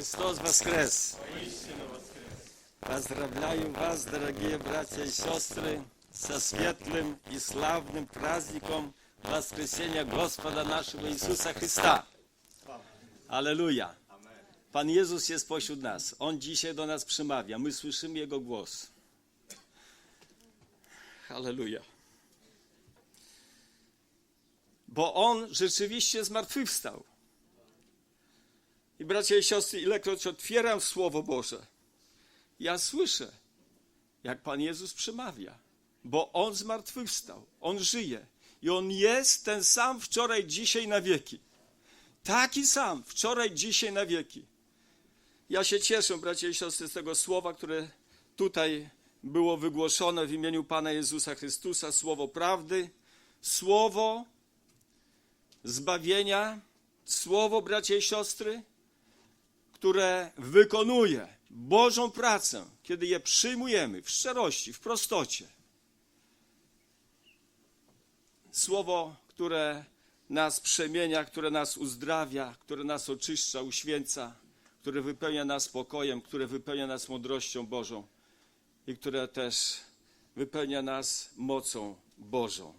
Христос воскрес! Поздравляю вас, дорогие братья и сестры, со светлым и славным праздником воскресения Господа нашего Иисуса Христа. Aleluja. Pan Jezus jest pośród nas. On dzisiaj do nas przemawia. My słyszymy Jego głos. Halleluja. Bo On rzeczywiście zmartwychwstał. I bracia i siostry, ilekroć otwieram Słowo Boże, ja słyszę, jak Pan Jezus przemawia, bo On zmartwychwstał, On żyje i On jest ten sam wczoraj, dzisiaj na wieki. Taki sam wczoraj, dzisiaj na wieki. Ja się cieszę, bracia i siostry, z tego słowa, które tutaj było wygłoszone w imieniu Pana Jezusa Chrystusa, słowo prawdy, słowo zbawienia, słowo, bracia i siostry, które wykonuje Bożą pracę, kiedy je przyjmujemy w szczerości, w prostocie. Słowo, które nas przemienia, które nas uzdrawia, które nas oczyszcza, uświęca, które wypełnia nas spokojem, które wypełnia nas mądrością Bożą i które też wypełnia nas mocą Bożą.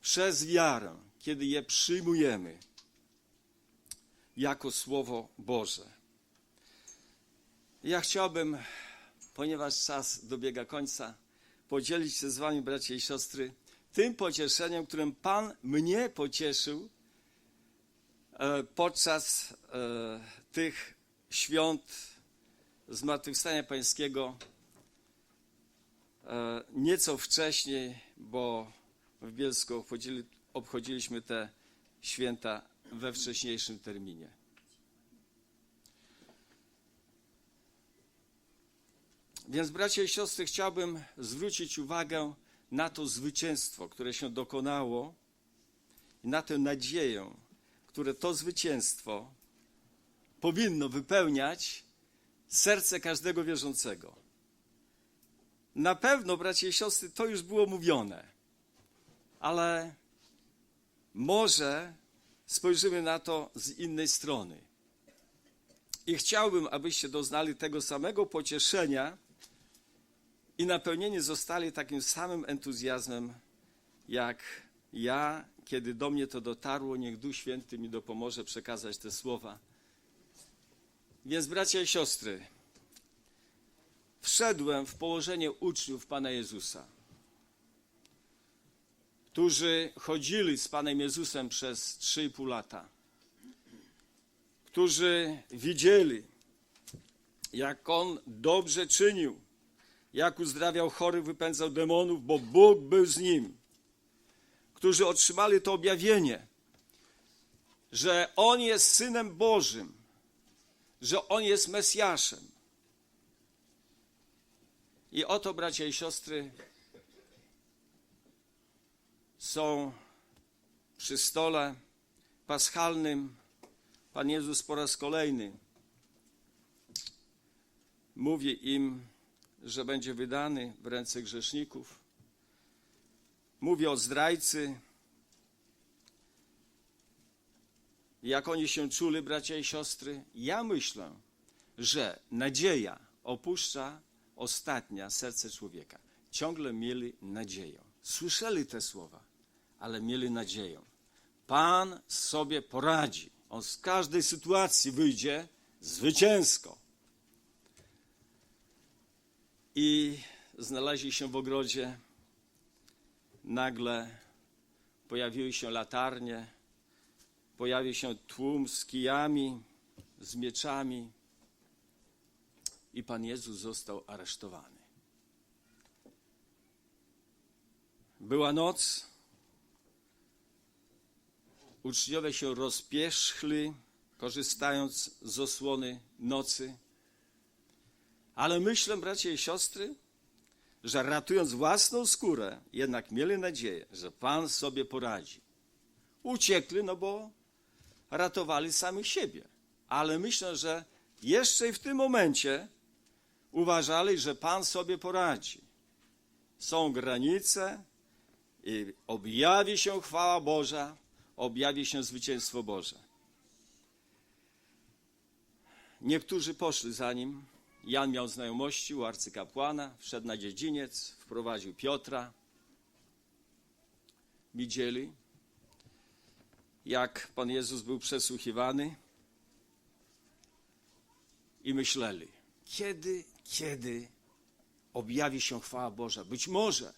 Przez wiarę, kiedy je przyjmujemy jako Słowo Boże. Ja chciałbym, ponieważ czas dobiega końca, podzielić się z Wami, bracia i siostry, tym pocieszeniem, którym Pan mnie pocieszył e, podczas e, tych świąt Zmartwychwstania Pańskiego e, nieco wcześniej, bo w Bielsku obchodzili, obchodziliśmy te święta we wcześniejszym terminie. Więc, bracia i siostry, chciałbym zwrócić uwagę na to zwycięstwo, które się dokonało i na tę nadzieję, które to zwycięstwo powinno wypełniać serce każdego wierzącego. Na pewno, bracia i siostry, to już było mówione, ale może spojrzymy na to z innej strony. I chciałbym, abyście doznali tego samego pocieszenia i napełnieni zostali takim samym entuzjazmem, jak ja, kiedy do mnie to dotarło. Niech Duch Święty mi dopomoże przekazać te słowa. Więc, bracia i siostry, wszedłem w położenie uczniów Pana Jezusa, którzy chodzili z Panem Jezusem przez 3,5 lata, którzy widzieli, jak On dobrze czynił, jak uzdrawiał chorych, wypędzał demonów, bo Bóg był z nim, którzy otrzymali to objawienie, że On jest Synem Bożym, że On jest Mesjaszem. I oto, bracia i siostry, są przy stole paschalnym. Pan Jezus po raz kolejny mówi im, że będzie wydany w ręce grzeszników. Mówi o zdrajcy. Jak oni się czuli, bracia i siostry? Ja myślę, że nadzieja opuszcza ostatnia serce człowieka. Ciągle mieli nadzieję. Słyszeli te słowa, ale mieli nadzieję. Pan sobie poradzi. On z każdej sytuacji wyjdzie zwycięsko i znaleźli się w ogrodzie. Nagle pojawiły się latarnie, pojawił się tłum z kijami, z mieczami i Pan Jezus został aresztowany. Była noc, uczniowie się rozpierzchli, korzystając z osłony nocy. Ale myślę, bracia i siostry, że ratując własną skórę, jednak mieli nadzieję, że Pan sobie poradzi. Uciekli, no bo ratowali samych siebie. Ale myślę, że jeszcze w tym momencie uważali, że Pan sobie poradzi. Są granice i objawi się chwała Boża, objawi się zwycięstwo Boże. niektórzy poszli za nim. Jan miał znajomości u arcykapłana, wszedł na dziedziniec, wprowadził Piotra. Widzieli, jak Pan Jezus był przesłuchiwany i myśleli, kiedy, kiedy objawi się chwała Boża. Być może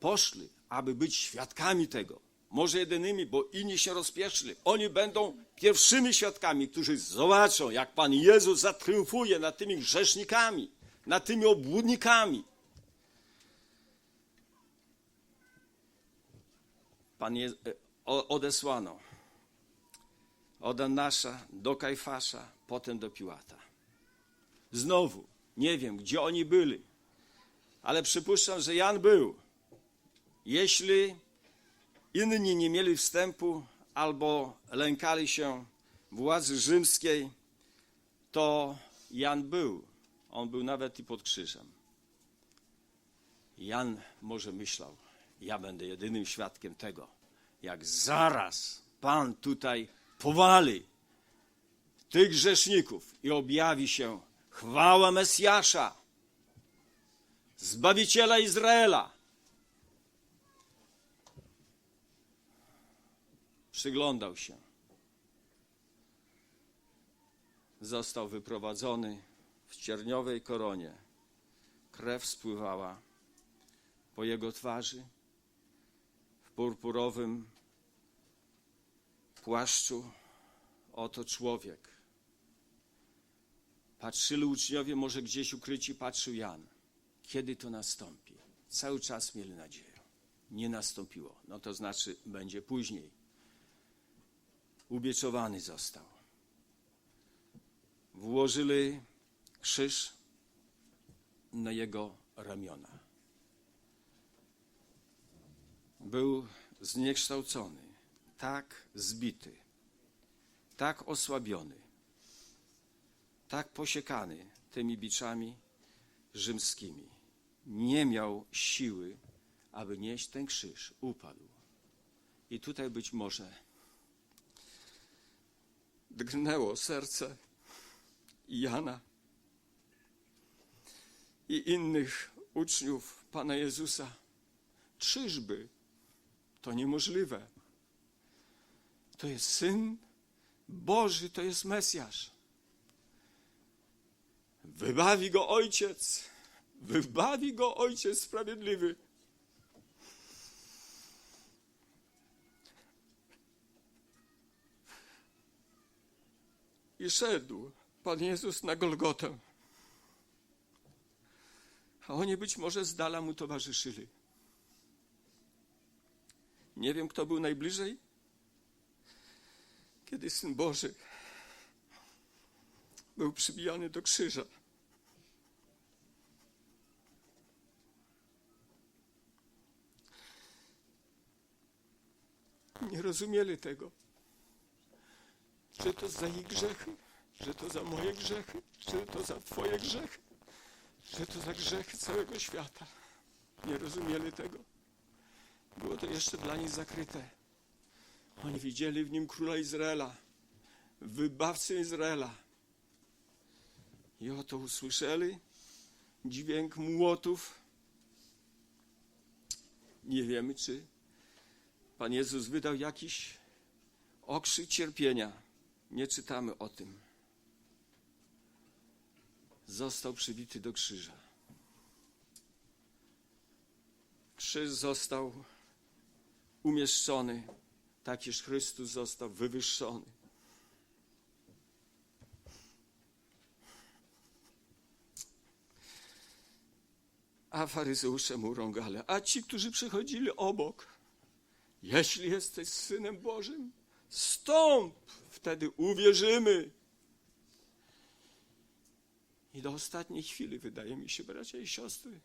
poszli, aby być świadkami tego. Może jedynymi, bo inni się rozpieszli. Oni będą pierwszymi świadkami, którzy zobaczą, jak Pan Jezus zatriumfuje nad tymi grzesznikami, nad tymi obłudnikami. Pan Je- e, odesłano od Annasza do Kajfasza, potem do Piłata. Znowu, nie wiem, gdzie oni byli, ale przypuszczam, że Jan był. Jeśli inni nie mieli wstępu albo lękali się władzy rzymskiej, to Jan był. On był nawet i pod krzyżem. Jan może myślał, ja będę jedynym świadkiem tego, jak zaraz Pan tutaj powali tych grzeszników i objawi się chwała Mesjasza, Zbawiciela Izraela. Przyglądał się. Został wyprowadzony w cierniowej koronie. Krew spływała po jego twarzy. W purpurowym płaszczu oto człowiek. Patrzyli uczniowie, może gdzieś ukryci patrzył Jan. Kiedy to nastąpi? Cały czas mieli nadzieję. Nie nastąpiło. No to znaczy będzie później. Ubieczowany został. Włożyli krzyż na jego ramiona. Był zniekształcony, tak zbity, tak osłabiony, tak posiekany tymi biczami rzymskimi. Nie miał siły, aby nieść ten krzyż. Upadł. I tutaj być może drgnęło serce Jana i innych uczniów Pana Jezusa. Czyżby to niemożliwe? To jest Syn Boży, to jest Mesjasz. Wybawi go Ojciec, wybawi go Ojciec Sprawiedliwy. I szedł Pan Jezus na Golgotę. A oni być może z dala mu towarzyszyli. Nie wiem, kto był najbliżej, kiedy Syn Boży był przybijany do krzyża. Nie rozumieli tego, że to za ich grzechy, że to za moje grzechy, że to za Twoje grzechy, że to za grzechy całego świata. Nie rozumieli tego. Było to jeszcze dla nich zakryte. Oni widzieli w nim króla Izraela, wybawcę Izraela. I oto usłyszeli dźwięk młotów. Nie wiemy, czy Pan Jezus wydał jakiś okrzyk cierpienia. Nie czytamy o tym. Został przybity do krzyża. Krzyż został umieszczony, tak iż Chrystus został wywyższony. A faryzeusze mu rągale, a ci, którzy przychodzili obok, jeśli jesteś Synem Bożym, stąp, wtedy uwierzymy. I do ostatniej chwili, wydaje mi się, bracia i siostry,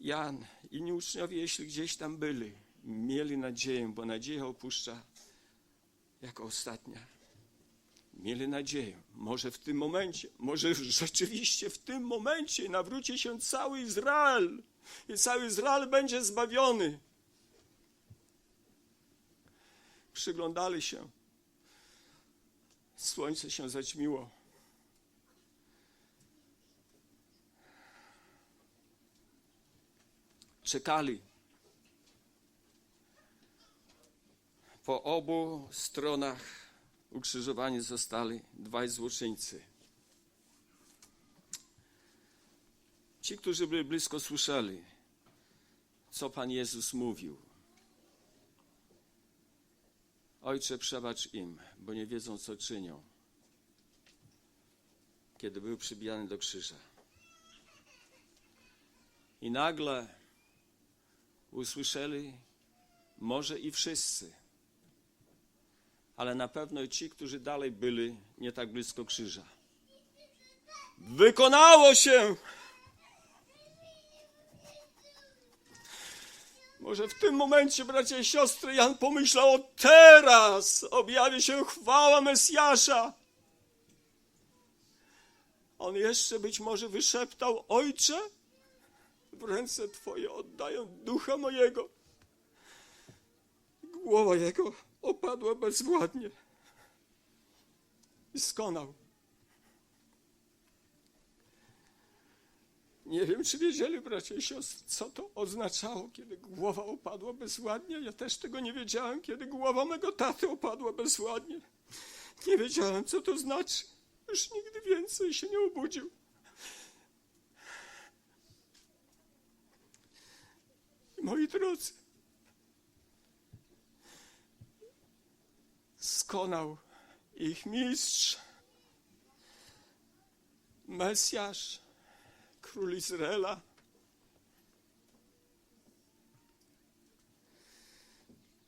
Jan i inni uczniowie, jeśli gdzieś tam byli, mieli nadzieję, bo nadzieja opuszcza jako ostatnia. Mieli nadzieję, może w tym momencie, może rzeczywiście w tym momencie nawróci się cały Izrael i cały Izrael będzie zbawiony. Przyglądali się Słońce się zaćmiło. Czekali. Po obu stronach ukrzyżowani zostali dwaj złoczyńcy. Ci, którzy byli blisko, słyszeli, co Pan Jezus mówił. Ojcze, przebacz im, bo nie wiedzą, co czynią. Kiedy był przybijany do krzyża. I nagle usłyszeli, może i wszyscy, ale na pewno i ci, którzy dalej byli nie tak blisko krzyża. Wykonało się! Może w tym momencie, bracia i siostry, Jan pomyślał, teraz objawi się chwała Mesjasza. On jeszcze być może wyszeptał, Ojcze, w ręce Twoje oddaję ducha mojego. Głowa jego opadła bezwładnie i skonał. Nie wiem, czy wiedzieli bracia i siostry, co to oznaczało, kiedy głowa opadła bezładnie. Ja też tego nie wiedziałem, kiedy głowa mego taty opadła bezładnie. Nie wiedziałem, co to znaczy. Już nigdy więcej się nie obudził. Moi drodzy, skonał ich mistrz, Mesjasz, król Izraela.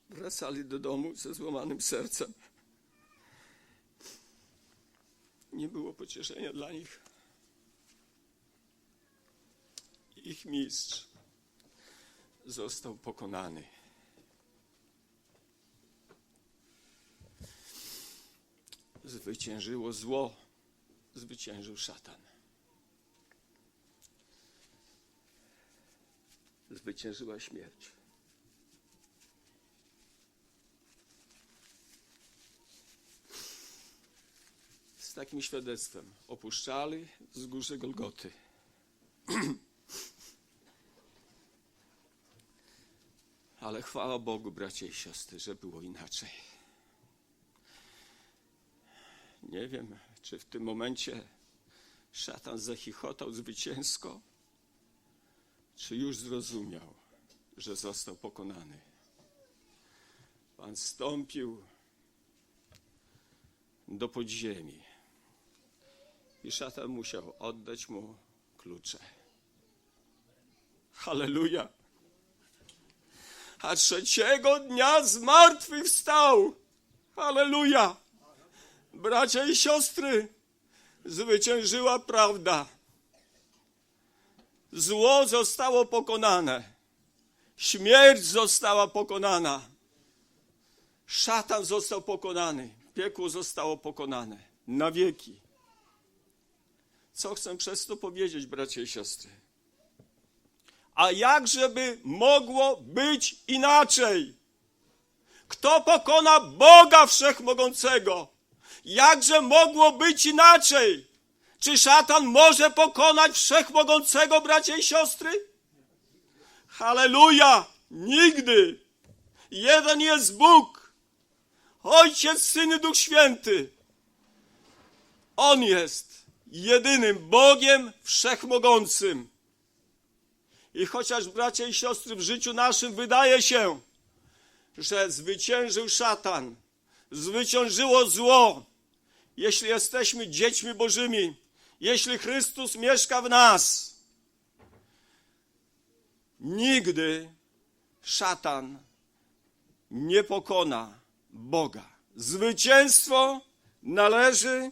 Wracali do domu ze złamanym sercem. Nie było pocieszenia dla nich. Ich mistrz został pokonany. Zwyciężyło zło, zwyciężył szatan. Zwyciężyła śmierć. Z takim świadectwem opuszczali wzgórze Golgoty. Ale chwała Bogu, bracia i siostry, że było inaczej. Nie wiem, czy w tym momencie szatan zachichotał zwycięsko, czy już zrozumiał, że został pokonany. Pan stąpił do podziemi i szatan musiał oddać mu klucze. Halleluja! A trzeciego dnia zmartwychwstał! Halleluja! Bracia i siostry, zwyciężyła prawda. Zło zostało pokonane. Śmierć została pokonana. Szatan został pokonany. Piekło zostało pokonane. Na wieki. Co chcę przez to powiedzieć, bracia i siostry? A jakżeby mogło być inaczej? Kto pokona Boga Wszechmogącego? Jakże mogło być inaczej? Czy szatan może pokonać Wszechmogącego, bracia i siostry? Halleluja! Nigdy! Jeden jest Bóg, Ojciec, Syn i Duch Święty. On jest jedynym Bogiem Wszechmogącym. I chociaż, bracia i siostry, w życiu naszym wydaje się, że zwyciężył szatan, zwyciężyło zło, jeśli jesteśmy dziećmi Bożymi, jeśli Chrystus mieszka w nas, nigdy szatan nie pokona Boga. Zwycięstwo należy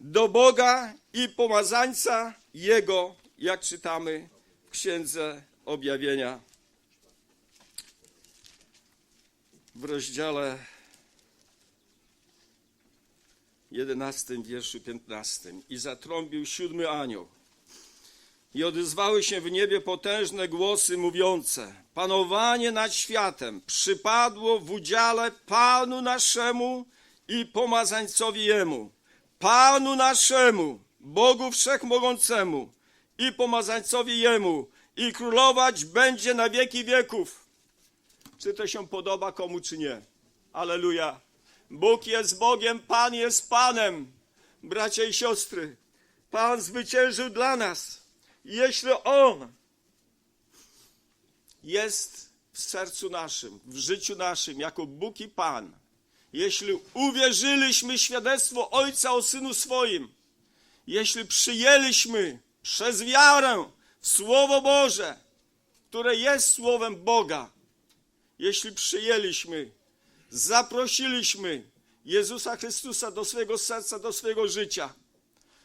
do Boga i pomazańca Jego, jak czytamy w Księdze Objawienia w rozdziale 11 wierszu 15. I zatrąbił siódmy anioł. I odezwały się w niebie potężne głosy mówiące: Panowanie nad światem przypadło w udziale Panu naszemu i pomazańcowi Jemu, Panu naszemu, Bogu Wszechmogącemu i pomazańcowi Jemu i królować będzie na wieki wieków. Czy to się podoba komu, czy nie? Aleluja. Bóg jest Bogiem, Pan jest Panem. Bracia i siostry, Pan zwyciężył dla nas. Jeśli On jest w sercu naszym, w życiu naszym, jako Bóg i Pan, jeśli uwierzyliśmy świadectwo Ojca o Synu swoim, jeśli przyjęliśmy przez wiarę Słowo Boże, które jest Słowem Boga, jeśli przyjęliśmy, zaprosiliśmy Jezusa Chrystusa do swojego serca, do swojego życia,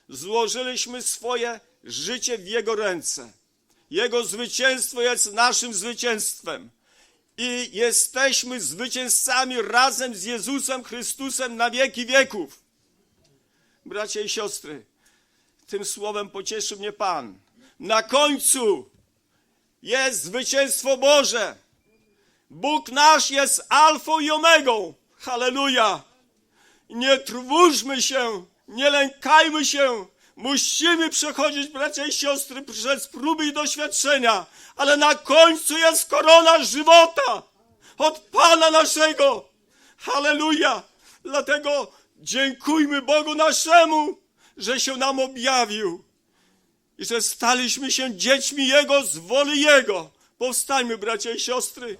złożyliśmy swoje życie w Jego ręce. Jego zwycięstwo jest naszym zwycięstwem. I jesteśmy zwycięzcami razem z Jezusem Chrystusem na wieki wieków. Bracia i siostry, tym słowem pocieszy mnie Pan. Na końcu jest zwycięstwo Boże. Bóg nasz jest alfą i omegą. Halleluja. Nie trwóżmy się, nie lękajmy się. Musimy przechodzić, bracia i siostry, przez próby i doświadczenia, ale na końcu jest korona żywota od Pana naszego. Halleluja. Dlatego dziękujmy Bogu naszemu, że się nam objawił i że staliśmy się dziećmi Jego z woli Jego. Powstańmy, bracia i siostry.